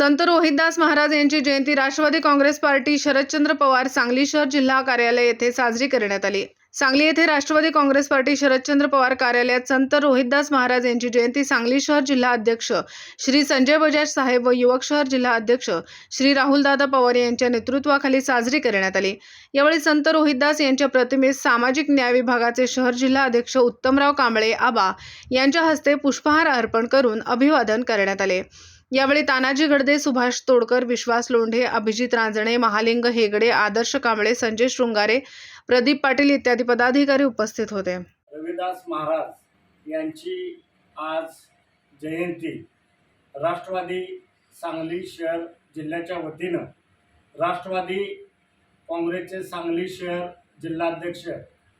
संत रोहितदास महाराज यांची जयंती राष्ट्रवादी काँग्रेस पार्टी शरदचंद्र पवार सांगली शहर जिल्हा कार्यालय येथे साजरी करण्यात आली. सांगली येथे राष्ट्रवादी काँग्रेस पार्टी शरदचंद्र पवार कार्यालयात संत रोहितदास महाराज यांची जयंती सांगली शहर जिल्हा अध्यक्ष श्री संजय बजाज साहेब व युवक शहर जिल्हा अध्यक्ष श्री राहुलदादा पवार यांच्या नेतृत्वाखाली साजरी करण्यात आली. यावेळी संत रोहितदास यांच्या प्रतिमेस सामाजिक न्याय विभागाचे शहर जिल्हा अध्यक्ष उत्तमराव कांबळे आबा यांच्या हस्ते पुष्पहार अर्पण करून अभिवादन करण्यात आले. यावेळी तानाजी गडदे सुभाष तोडकर विश्वास लोंढे अभिजित रांजणे महालिंग हेगडे आदर्श कांबळे संजय शृंगारे प्रदीप पाटील इत्यादी पदाधिकारी उपस्थित होते. रविदास महाराज यांची आज जयंती. राष्ट्रवादी सांगली शहर जिल्ह्याच्या वतीनं राष्ट्रवादी काँग्रेसचे सांगली शहर जिल्हाध्यक्ष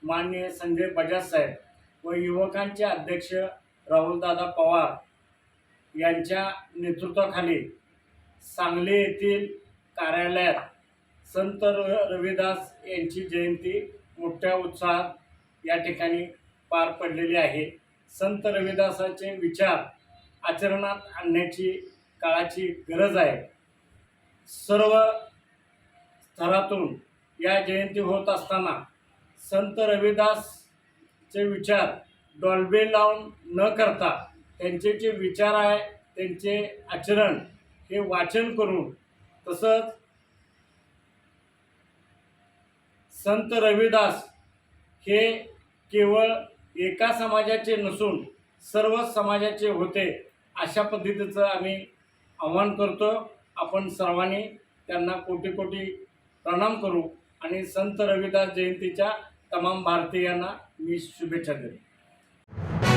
माननीय संजय बजाज साहेब व युवकांचे अध्यक्ष राहुलदादा पवार यांच्या नेतृत्वाखाली सांगली येथील कार्यालयात संत र- रविदास यांची जयंती मोठ्या उत्साहात या ठिकाणी पार पडलेली आहे. संत रविदासाचे विचार आचरणात आणण्याची काळाची गरज आहे. सर्व स्तरातून या जयंती होत असताना संत रविदासचे विचार डॉल्बे लावून न करता त्यांचे जे विचार आहे त्यांचे आचरण हे वाचन करून तसंच संत रविदास हे केवळ एका समाजाचे नसून सर्व समाजाचे होते अशा पद्धतीचं आम्ही आव्हान करतो. आपण सर्वांनी त्यांना कोटी कोटी प्रणाम करू आणि संत रविदास जयंतीच्या तमाम भारतीयांना मी शुभेच्छा देतो.